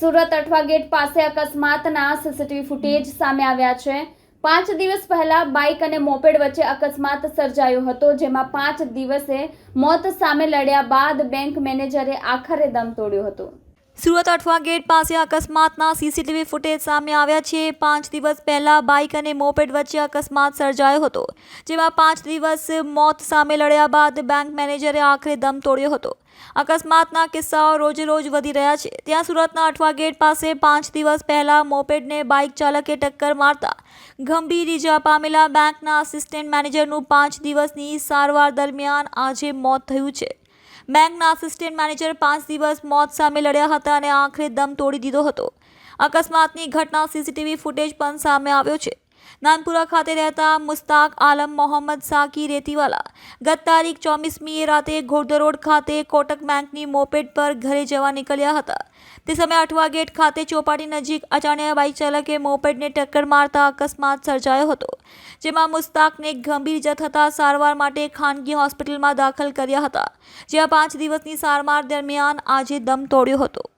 Surat Athwa gate પાસે અકસ્માતના CCTV footage સામે આવ્યા છે. પાંચ દિવસ પહેલા બાઇક અને મોપેડ વચ્ચે અકસ્માત સર્જાયો હતો, જેમાં પાંચ દિવસે મોત સામે લડ્યા બાદ બેંક મેનેજરે આખરે દમ તોડ્યો હતો. સુરત અઠવા ગેટ પાસે અકસ્માતના સીસીટીવી ફૂટેજ સામે આવ્યા છે. પાંચ દિવસ પહેલા બાઇક અને મોપેડ વચ્ચે અકસ્માત સર્જાયો હતો, જેમાં પાંચ દિવસ મોત સામે લડ્યા બાદ બેંક મેનેજરે આખરે દમ તોડ્યો હતો. અકસ્માતના કિસ્સાઓ રોજે રોજ વધી રહ્યા છે. ત્યાં સુરતના અઠવા ગેટ પાસે પાંચ દિવસ પહેલા મોપેડને બાઇક ચાલકે ટક્કર મારતા ગંભીર ઈજા પામેલા બેંકના આસિસ્ટન્ટ મેનેજરનું પાંચ દિવસની સારવાર દરમિયાન આજે મોત થયું છે. બેંકના આસિસ્ટન્ટ મેનેજર પાંચ દિવસ મોત સામે લડ્યા હતા અને આખરે દમ તોડી દીધો હતો. અકસ્માતની ઘટના સીસીટીવી ફૂટેજ પણ સામે આવ્યો છે. નાનપુરા ખાતે રહેતા મુસ્તાક આલમ મોહમ્મદ સાકી રેતીવાલા ગત તારીખ ચોવીસમીએ રાતે ઘોડદર રોડ ખાતે કોટક બેંકની મોપેડ પર ઘરે જવા નીકળ્યા હતા. તે સમયે અઠવા ગેટ ખાતે ચોપાટી નજીક અજાણ્યા બાઇક ચાલકે મોપેડને ટક્કર મારતા અકસ્માત સર્જાયો હતો, જેમાં મુસ્તાકને ગંભીર ઇજા થતાં સારવાર માટે ખાનગી હોસ્પિટલમાં દાખલ કર્યા હતા, જ્યાં પાંચ દિવસની સારવાર દરમિયાન આજે દમ તોડ્યો હતો.